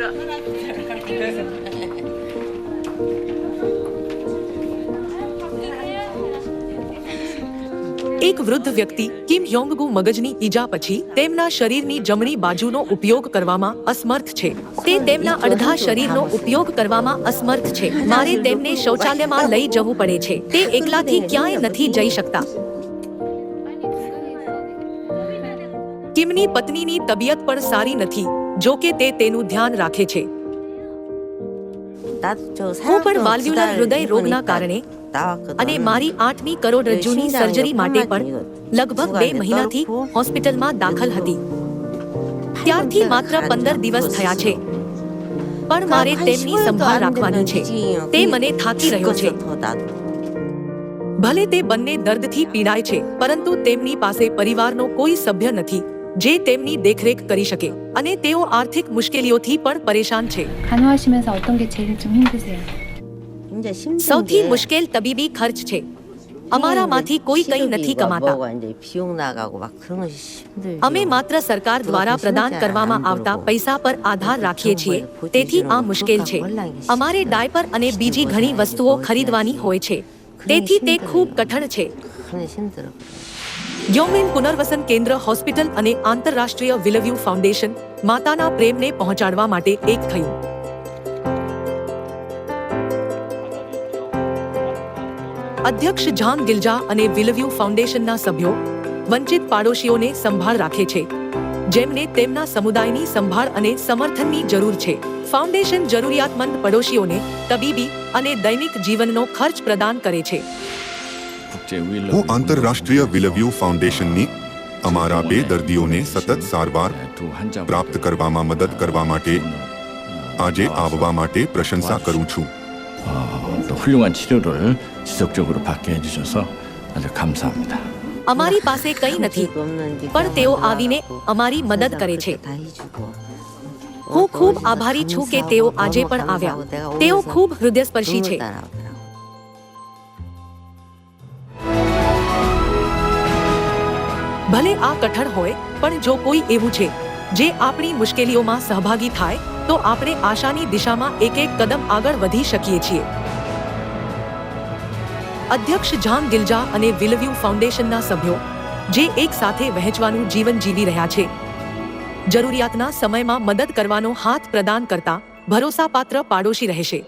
એક વૃદ્ધ વ્યક્તિ કિમ યોંગગુ મગજની ઈજા પછી તેમના શરીરની જમણી બાજુનો ઉપયોગ કરવામાં અસમર્થ છે. તે તેમના અડધા શરીરનો ઉપયોગ કરવામાં અસમર્થ છે. મારે તેમને શૌચાલયમાં લઈ જવું પડે છે. તે એકલાથી ક્યાંય નથી જઈ શકતા. કિમની પત્નીની તબિયત પણ સારી નથી. જો કે તે તેનું ધ્યાન રાખે છે. હું પણ વાલ્વ્યુલર હૃદય રોગના કારણે અને મારી આઠમી કરોડરજ્જુની સર્જરી માટે પણ લગભગ બે મહિનાથી હોસ્પિટલમાં દાખલ હતી. ત્યારથી માત્ર પંદર દિવસ થયા છે. પણ મારે તેમની સંભાળ રાખવાની છે. તે મને થાકી રહ્યો છે. ભલે તે બંને દર્દથી પીડાય છે પરંતુ તેમની પાસે પરિવારનો કોઈ સભ્ય નથી. જે તેમની દેખરેખ કરી શકે અને તેઓ આર્થિક મુશ્કેલીઓથી પણ પરેશાન છે 간호하시면서 어떤 게 제일 좀 힘드세요? સૌથી મુશ્કેલ તબીબી ખર્ચ છે અમારામાંથી કોઈ કંઈ નથી કમાતા અમે માત્ર સરકાર દ્વારા પ્રદાન કરવામાં આવતા પૈસા પર આધાર રાખીએ છીએ તેથી આ મુશ્કેલ છે અમારે ડાયપર અને બીજી ઘણી વસ્તુઓ ખરીદવાની હોય છે તેથી તે ખૂબ કઠણ છે યૌમેન પુનર્વસન કેન્દ્ર હોસ્પિટલ અને આંતરરાષ્ટ્રીય વિલવ્યુ ફાઉન્ડેશન માતાના પ્રેમને પહોંચાડવા માટે એક થયું. અધ્યક્ષ જાન ગિલજા અને વિલવ્યુ ફાઉન્ડેશનના સભ્યો વંચિત પાડોશીઓને સંભાળ રાખે છે. જેમને તેમના સમુદાયની સંભાળ અને સમર્થનની જરૂર છે. ફાઉન્ડેશન જરૂરિયાતમંદ પડોશીઓને તબીબી અને દૈનિક જીવનનો ખર્ચ પ્રદાન કરે છે. હું આંતરરાષ્ટ્રીય વિલવ્યુ ફાઉન્ડેશનની અમારા બે દર્દીઓને સતત સારવાર પ્રાપ્ત કરવામાં મદદ કરવા માટે આજે આવવા માટે પ્રશંસા કરું છું. અમારી પાસે કંઈ નથી પણ તેઓ આવીને અમારી મદદ કરે છે. હું ખૂબ આભારી છું કે તેઓ આજે પણ આવ્યા. તેઓ ખૂબ હૃદયસ્પર્શી છે. ભલે આ કઠણ હોય, પણ જો કોઈ એવું છે, જે આપણી મુશ્કેલીઓમાં સહભાગી થાય, તો આપણે આશાની દિશામાં એક એક કદમ આગળ વધી શકીએ છીએ. અધ્યક્ષ જાન ગિલજા અને વિલવ્યુ ફાઉન્ડેશનના સભ્યો, જે એક સાથે વહેંચવાનું જીવન જીવી રહ્યા છે. જરૂરિયાતના સમયમાં મદદ કરવાનો હાથ પ્રદાન કરતા ભરોસાપાત્ર પાડોશી રહેશે.